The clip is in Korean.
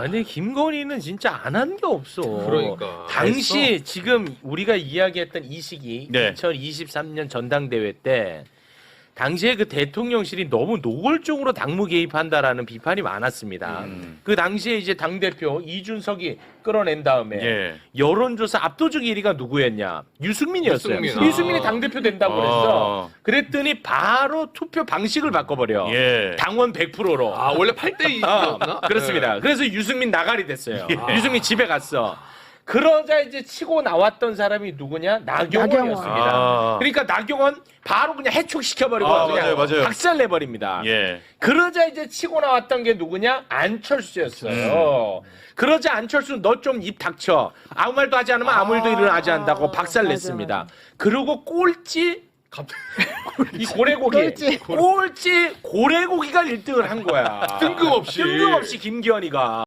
근데 김건희는 진짜 안 한 게 없어. 그러니까. 당시 지금 우리가 이야기했던 이 시기 네. 2023년 전당대회 때 당시에 그 대통령실이 너무 노골적으로 당무 개입한다라는 비판이 많았습니다. 음. 그 당시에 이제 당 대표 이준석이 끌어낸 다음에 예. 여론조사 압도적 1위가 누구였냐? 유승민이었어요. 유승민. 유승민이 아. 당 대표 된다고 어. 그랬어. 그랬더니 바로 투표 방식을 바꿔버려. 예. 당원 100%로. 아 원래 8대 2였나? 아, 그렇습니다. 그래서 유승민 나가리 됐어요. 유승민 집에 갔어. 그러자 이제 치고 나왔던 사람이 누구냐? 나경원이었습니다. 아. 그러니까 나경원 바로 그냥 해촉시켜버리고 아, 그냥 맞아요, 맞아요. 박살내버립니다. 예. 그러자 이제 치고 나왔던 게 누구냐? 안철수였어요. 그러자 안철수 너 좀 입 닥쳐. 아무 말도 하지 않으면 아무 일도 일어나지 않는다고 박살냈습니다. 그리고 꼴찌 이 고래고기 꼴찌. 꼴찌 고래고기가 1등을 한 거야. 뜬금없이. 뜬금없이 김기현이가